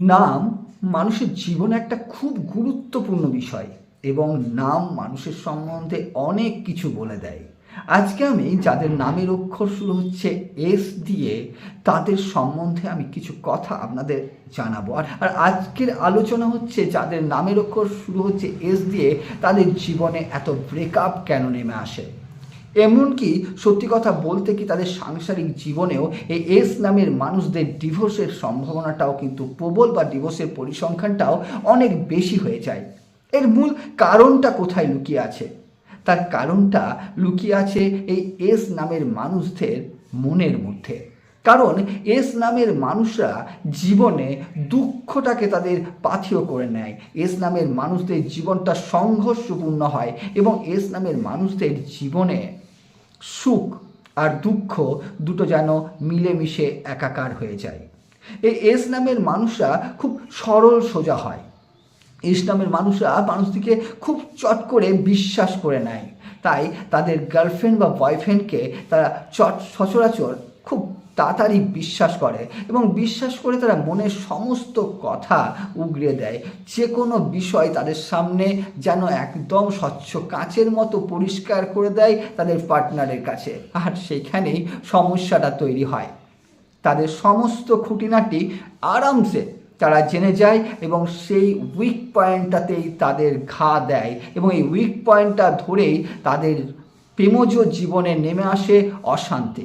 নাম মানুষের জীবনে একটা খুব গুরুত্বপূর্ণ বিষয় এবং নাম মানুষের সম্বন্ধে অনেক কিছু বলে দেয়। আজকে আমি যাদের নামের অক্ষর শুরু হচ্ছে এস দিয়ে, তাদের সম্বন্ধে আমি কিছু কথা আপনাদের জানাব। আর আর আজকের আলোচনা হচ্ছে যাদের নামের অক্ষর শুরু হচ্ছে এস দিয়ে, তাদের জীবনে এত ব্রেকআপ কেন নেমে আসে? এমনকি সত্যি কথা বলতে কি তাদের সাংসারিক জীবনেও এই এস নামের মানুষদের ডিভোর্সের সম্ভাবনাটাও কিন্তু প্রবল বা ডিভোর্সের পরিসংখ্যানটাও অনেক বেশি হয়ে যায়। এর মূল কারণটা কোথায় লুকিয়ে আছে? তার কারণটা লুকিয়ে আছে এই এস নামের মানুষদের মনের মধ্যে। কারণ এস নামের মানুষরা জীবনে দুঃখটাকে তাদের পাথেয় করে নেয়। এস নামের মানুষদের জীবনটা সংঘর্ষপূর্ণ হয় এবং এস নামের মানুষদের জীবনে সুখ আর দুঃখ দুটো যেন মিলেমিশে একাকার হয়ে যায়। এই এস নামের মানুষরা খুব সরল সোজা হয়। এস নামের মানুষরা মানুষটিকে খুব চট করে বিশ্বাস করে নেয়। তাই তাদের গার্লফ্রেন্ড বা বয়ফ্রেন্ডকে তারা চট সচরাচর তাড়াতাড়ি বিশ্বাস করে এবং বিশ্বাস করে তারা মনের সমস্ত কথা উগড়ে দেয়। যে কোনো বিষয় তাদের সামনে যেন একদম স্বচ্ছ কাঁচের মতো পরিষ্কার করে দেয় তাদের পার্টনারের কাছে। আর সেখানেই সমস্যাটা তৈরি হয়। তাদের সমস্ত খুঁটিনাটি আরামসে তারা জেনে যায় এবং সেই উইক পয়েন্টটাতেই তাদের ঘা দেয় এবং এই উইক পয়েন্টটা ধরেই তাদের প্রেমজ জীবনে নেমে আসে অশান্তি।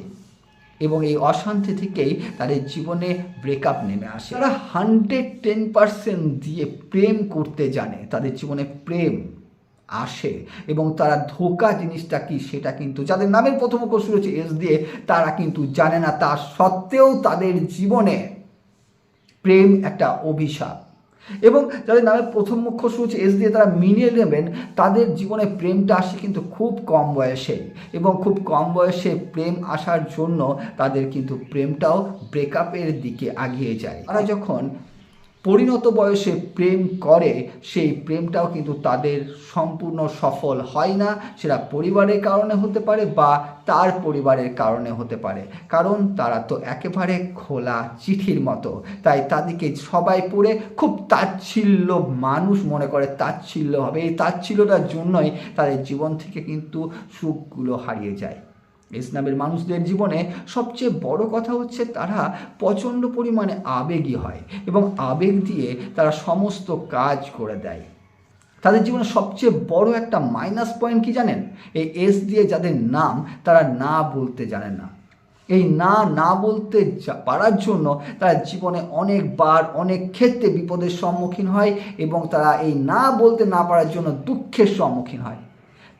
এবং এই অশান্তি থেকেই তাদের জীবনে ব্রেকআপ নেমে আসে। তারা হান্ড্রেড টেন পার্সেন্ট দিয়ে প্রেম করতে জানে, তাদের জীবনে প্রেম আসে এবং তারা ধোকা জিনিসটা কি সেটা কিন্তু যাদের নামের প্রথম শুরু হচ্ছে এস দিয়ে, তারা কিন্তু জানে না। তা সত্ত্বেও তাদের জীবনে প্রেম একটা অভিশাপ। এবং যাদের নামে প্রথম মুখ্য সূচ এস দিয়ে তারা মিলিয়ে নেবেন, তাদের জীবনে প্রেমটা আসে কিন্তু খুব কম বয়সে। এবং খুব কম বয়সে প্রেম আসার জন্য তাদের কিন্তু প্রেমটাও ব্রেকআপের দিকে আগিয়ে যায়। তারা যখন পরিণত বয়সে প্রেম করে, সেই প্রেমটাও কিন্তু তাদের সম্পূর্ণ সফল হয় না। সেটা পরিবারের কারণে হতে পারে বা তার পরিবারের কারণে হতে পারে। কারণ তারা তো একেবারে খোলা চিঠির মতো। তাই তাদেরকে সবাই পড়ে খুব তাচ্ছিল্য মানুষ মনে করে, তাচ্ছিল্য হবে। এই তাচ্ছিল্যটার জন্যই তাদের জীবন থেকে কিন্তু সুখগুলো হারিয়ে যায়। ইসলামের মানুষদের জীবনে সবচেয়ে বড় কথা হচ্ছে তারা প্রচণ্ড পরিমাণে আবেগী হয় এবং আবেগ দিয়ে তারা সমস্ত কাজ করে দেয়। তাদের জীবনে সবচেয়ে বড় একটা মাইনাস পয়েন্ট কি জানেন? এই এস দিয়ে যাদের নাম তারা না বলতে জানে না। এই না না বলতে পারার জন্য তারা জীবনে অনেকবার অনেক ক্ষেত্রে বিপদের সম্মুখীন হয় এবং তারা এই না বলতে না পারার জন্য দুঃখের সম্মুখীন হয়।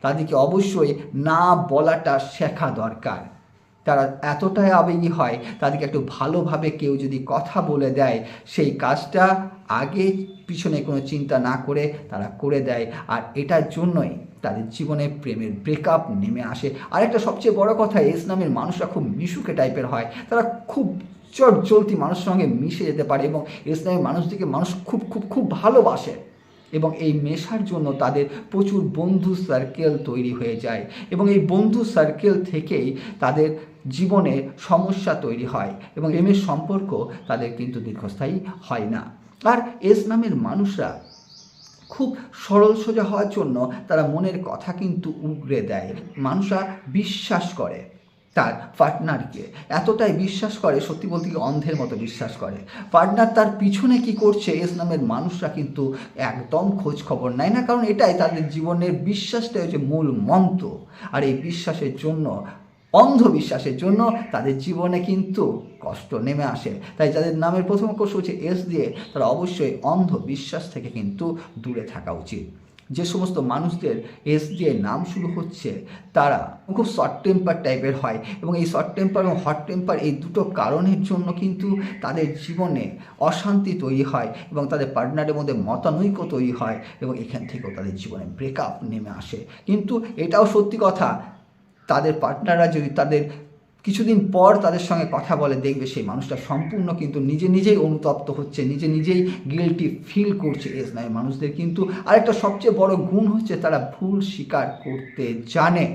তাদেরকে অবশ্যই না বলাটা শেখা দরকার। তারা এতটাই আবেগী হয়, তাদেরকে একটু ভালোভাবে কেউ যদি কথা বলে দেয়, সেই কাজটা আগে পিছনে কোনো চিন্তা না করে তারা করে দেয়। আর এটার জন্যই তাদের জীবনে প্রেমের ব্রেকআপ নেমে আসে। আর একটা সবচেয়ে বড় কথা, এস নামের মানুষরা খুব মিশুকে টাইপের হয়। তারা খুব চট চলতি মানুষের সঙ্গে মিশে যেতে পারে এবং এস নামের মানুষদেরকে মানুষ খুব খুব খুব ভালোবাসে। এবং এই মেশার জন্য তাদের প্রচুর বন্ধু সার্কেল তৈরি হয়ে যায় এবং এই বন্ধু সার্কেল থেকেই তাদের জীবনে সমস্যা তৈরি হয় এবং প্রেমের সম্পর্ক তাদের কিন্তু দীর্ঘস্থায়ী হয় না। আর এস নামের মানুষরা খুব সরল সোজা হওয়ার জন্য তারা মনের কথা কিন্তু উগড়ে দেয়। মানুষরা বিশ্বাস করে। তার পার্টনারকে। এতটাই বিশ্বাস করে, সত্যি বলতে কি অন্ধের মতো বিশ্বাস করে। পার্টনার তার পিছনে কি করছে এস নামের মানুষরা কিন্তু একদম খোঁজ খবর নেয় না। কারণ এটাই তাদের জীবনের বিশ্বাসটাই হচ্ছে মূল মন্ত্র। আর এই বিশ্বাসের জন্য, অন্ধবিশ্বাসের জন্য তাদের জীবনে কিন্তু কষ্ট নেমে আসে। তাই যাদের নামের প্রথম কোর্স হচ্ছে এস দিয়ে, তারা অবশ্যই অন্ধবিশ্বাস থেকে কিন্তু দূরে থাকা উচিত। যে সমস্ত মানুষদের এস দিয়ে নাম শুরু হচ্ছে, তারা খুব শর্ট টেম্পার টাইপের হয় এবং এই শর্ট টেম্পার এবং হট টেম্পার এই দুটো কারণের জন্য কিন্তু তাদের জীবনে অশান্তি তৈরি হয় এবং তাদের পার্টনারের মধ্যে মতানৈক্য তৈরি হয় এবং এখান থেকেও তাদের জীবনে ব্রেকআপ নেমে আসে। কিন্তু এটাও সত্যি কথা, তাদের পার্টনাররা যদি তাদের কিছুদিন পর তাদের সঙ্গে কথা বলে দেখবে সেই মানুষটা সম্পূর্ণ কিন্তু নিজে নিজেই অনুতপ্ত হচ্ছে, নিজে নিজেই গিলটি ফিল করছে। এস নয় মানুষদের কিন্তু আরেকটা সবচেয়ে বড় গুণ হচ্ছে তারা ভুল স্বীকার করতে জানে।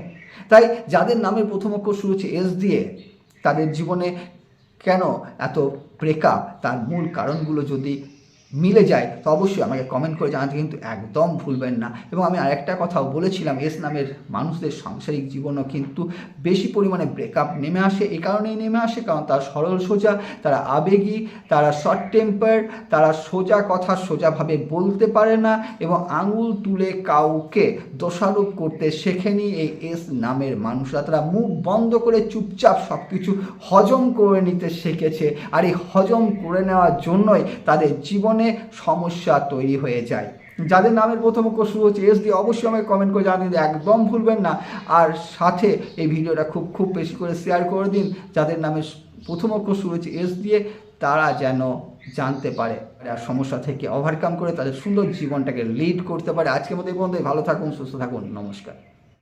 তাই যাদের নামে প্রথম অক্ষর শুরু হচ্ছে এস দিয়ে, তাদের জীবনে কেন এত ব্রেকআপ তার মূল কারণগুলো যদি মিলে যায়, তো অবশ্যই আমাকে কমেন্ট করে জানাতে কিন্তু একদম ভুলবেন না। এবং আমি আরেকটা কথাও বলেছিলাম, এস নামের মানুষদের সাংসারিক জীবনও কিন্তু বেশি পরিমাণে ব্রেকআপ নেমে আসে। এই কারণেই নেমে আসে, কারণ তারা সরল সোজা, তারা আবেগী, তারা শর্ট টেম্পার তারা সোজা কথা সোজাভাবে বলতে পারে না এবং আঙুল তুলে কাউকে দোষারোপ করতে শেখেনি এই এস নামের মানুষরা। তারা মুখ বন্ধ করে চুপচাপ সব কিছু হজম করে নিতে শিখেছে। আর এই হজম করে নেওয়ার জন্যই তাদের জীবনে সমস্যা তৈরি হয়ে যায়। যাদের নামের প্রথম অক্ষর শুরু হচ্ছে, এস দিয়ে অবশ্যই আমাকে কমেন্ট করে জানিয়ে একদম ভুলবেন না। আর সাথে এই ভিডিওটা খুব খুব বেশি করে শেয়ার করে দিন, যাদের নামের প্রথম অক্ষর শুরু হচ্ছে এস দিয়ে তারা যেন জানতে পারে। আর সমস্যা থেকে ওভারকাম করে তাদের সুন্দর জীবনটাকে লিড করতে পারে। আজকের মধ্যে পর্যন্তই, ভালো থাকুন, সুস্থ থাকুন, নমস্কার।